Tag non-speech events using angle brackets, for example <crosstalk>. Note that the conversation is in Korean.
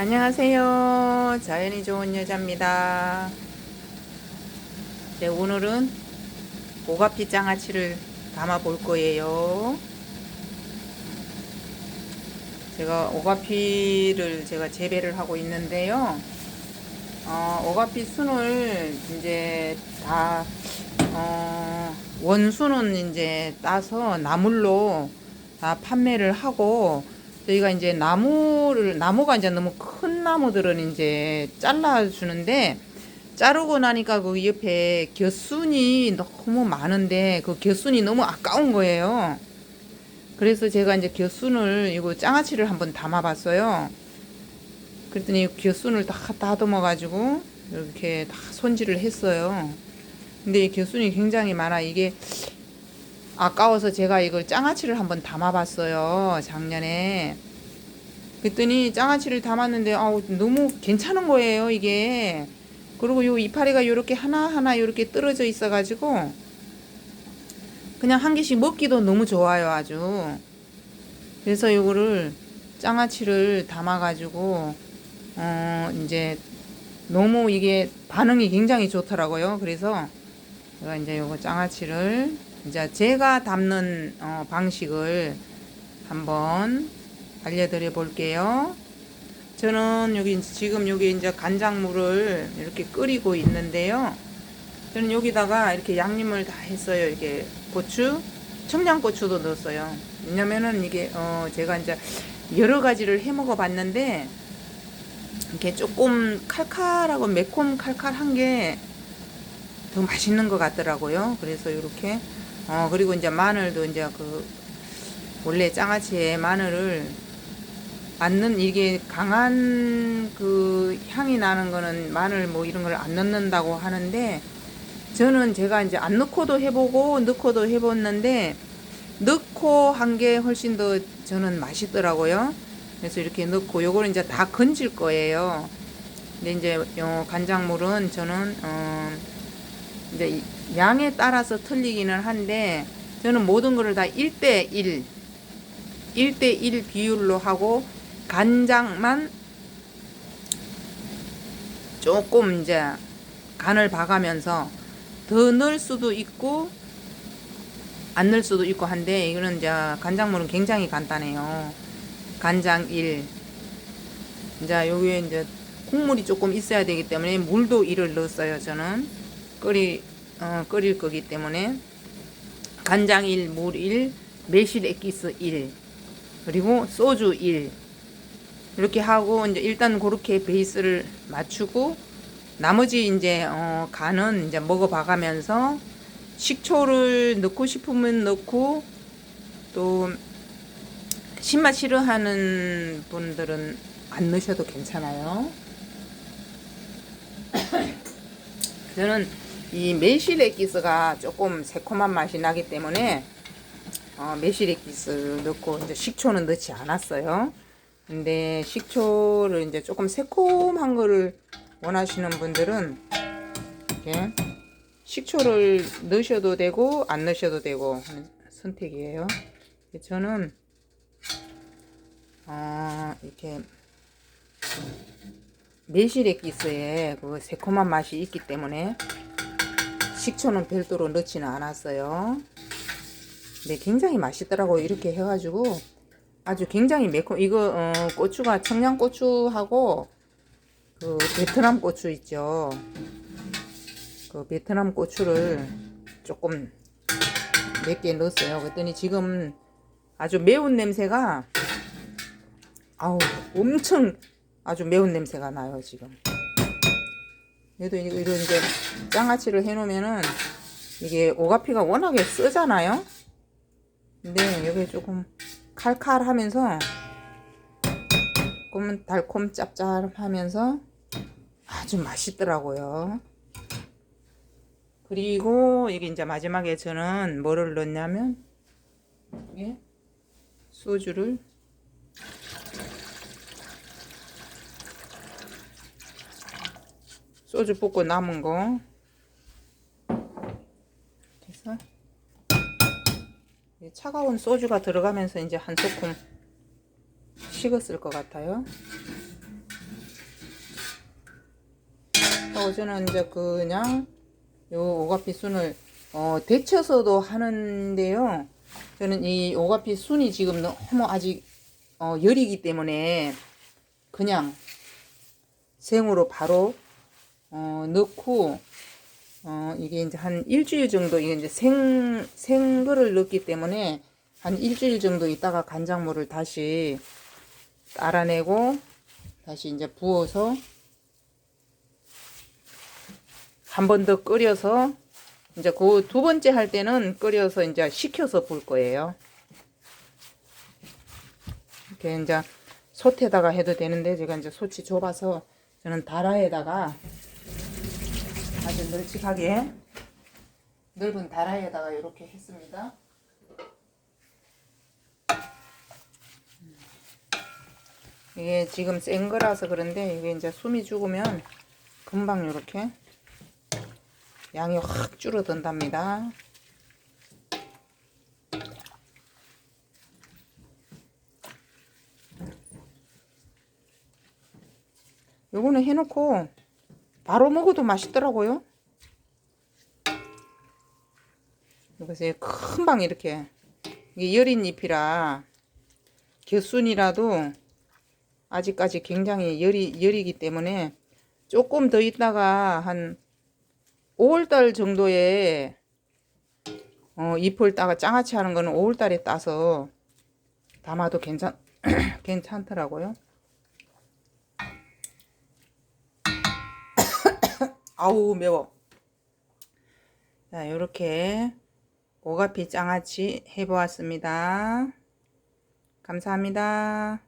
안녕하세요. 자연이 좋은 여자입니다. 네, 오늘은 오가피 장아찌를 담아 볼 거예요. 제가 오가피를 제가 재배를 하고 있는데요. 어, 오가피 순을 이제 다, 어, 원수는 이제 따서 나물로 다 판매를 하고 저희가 이제 나무를 나무가 이제 너무 큰 나무들은 이제 잘라 주는데 자르고 나니까 그 옆에 겨순이 너무 많은데 그 겨순이 너무 아까운 거예요. 그래서 제가 이제 겨순을 이거 장아찌를 한번 담아봤어요. 그랬더니 겨순을 다 다듬어 가지고 이렇게 다 손질을 했어요. 근데 이 겨순이 굉장히 많아. 이게 아까워서 제가 이걸 장아찌를 한번 담아봤어요. 작년에. 그랬더니 장아찌를 담았는데 아우 너무 괜찮은 거예요 이게. 그리고 요 이파리가 요렇게 하나하나 요렇게 떨어져 있어가지고 그냥 한 개씩 먹기도 너무 좋아요 아주. 그래서 요거를 장아찌를 담아가지고 어 이제 너무 이게 반응이 굉장히 좋더라고요. 그래서 제가 이제 요거 장아찌를 이제 제가 담는 어, 방식을 한번 알려드려 볼게요. 저는 여기 지금 여기 이제 간장물을 이렇게 끓이고 있는데요. 저는 여기다가 이렇게 양념을 다 했어요. 이게 고추, 청양고추도 넣었어요. 왜냐면은 이게 어 제가 이제 여러 가지를 해 먹어 봤는데 이렇게 조금 칼칼하고 매콤 칼칼한 게 더 맛있는 것 같더라고요. 그래서 이렇게 어 그리고 이제 마늘도 이제 그 원래 장아찌에 마늘을 안는 이게 강한 그 향이 나는 거는 마늘 뭐 이런 걸 안 넣는다고 하는데 저는 제가 이제 안 넣고도 해보고 넣고도 해봤는데 넣고 한 게 훨씬 더 저는 맛있더라고요. 그래서 이렇게 넣고 요거는 이제 다 건질 거예요. 근데 이제 요 간장물은 저는 어 이제 양에 따라서 틀리기는 한데 저는 모든 거를 다 1대1 1대1 비율로 하고 간장만 조금 이제 간을 봐가면서 더 넣을 수도 있고 안 넣을 수도 있고 한데 이거는 이제 간장물은 굉장히 간단해요. 간장 1. 이제 여기에 이제 국물이 조금 있어야 되기 때문에 물도 1을 넣었어요. 저는 끓이 어, 끓일 거기 때문에 간장 1, 물 1, 매실 액기스 1, 그리고 소주 1 이렇게 하고 이제 일단 그렇게 베이스를 맞추고 나머지 이제 어, 간은 이제 먹어봐가면서 식초를 넣고 싶으면 넣고 또 신맛 싫어하는 분들은 안 넣으셔도 괜찮아요. <coughs> 저는 이 매실 액기스가 조금 새콤한 맛이 나기 때문에 어, 매실 액기스를 넣고 이제 식초는 넣지 않았어요. 근데 식초를 이제 조금 새콤한 거를 원하시는 분들은 이렇게 식초를 넣으셔도 되고 안 넣으셔도 되고 선택이에요. 저는 어, 이렇게 매실 액기스에 그 새콤한 맛이 있기 때문에 식초는 별도로 넣지는 않았어요. 근데 굉장히 맛있더라고요. 이렇게 해가지고 아주 굉장히 매콤. 이거 어, 고추가 청양고추하고 그 베트남 고추 있죠. 그 베트남 고추를 조금 몇 개 넣었어요. 그랬더니 지금 아주 매운 냄새가 아우 엄청 아주 매운 냄새가 나요 지금. 이거 이런 이제 장아찌를 해놓으면은 이게 오가피가 워낙에 쓰잖아요. 근데 여기 조금 칼칼하면서 조금 달콤 짭짤하면서 아주 맛있더라고요. 그리고 이게 이제 마지막에 저는 뭐를 넣냐면 이게 소주를 소주 붓고 남은 거 그래서 차가운 소주가 들어가면서 이제 한 소끔 식었을 것 같아요. 하고 저는 이제 그냥 요 오가피 순을 어, 데쳐서도 하는데요. 저는 이 오가피 순이 지금 너무 아직 어, 열이기 때문에 그냥 생으로 바로 어, 넣고 어, 이게 이제 한 일주일 정도 이게 이제 생 생거를 넣기 때문에 한 일주일 정도 있다가 간장물을 다시 따라내고 다시 이제 부어서 한 번 더 끓여서 이제 그 두 번째 할 때는 끓여서 이제 식혀서 불 거예요. 이렇게 이제 솥에다가 해도 되는데 제가 이제 솥이 좁아서 저는 다라에다가 아주 널찍하게 넓은 다라에다가 이렇게 했습니다. 이게 지금 센 거라서 그런데 이게 이제 숨이 죽으면 금방 이렇게 양이 확 줄어든답니다. 요거는 해놓고 바로 먹어도 맛있더라고요. 이것이 금방 이렇게 이게 여린 잎이라 겨순이라도 아직까지 굉장히 열이 열이기 때문에 조금 더 있다가 한 5월달 정도에 어, 잎을 따가 장아찌 하는 거는 5월달에 따서 담아도 괜찮 <clears throat> 괜찮더라고요. 아우 매워. 자 이렇게 오가피 장아찌 해보았습니다. 감사합니다.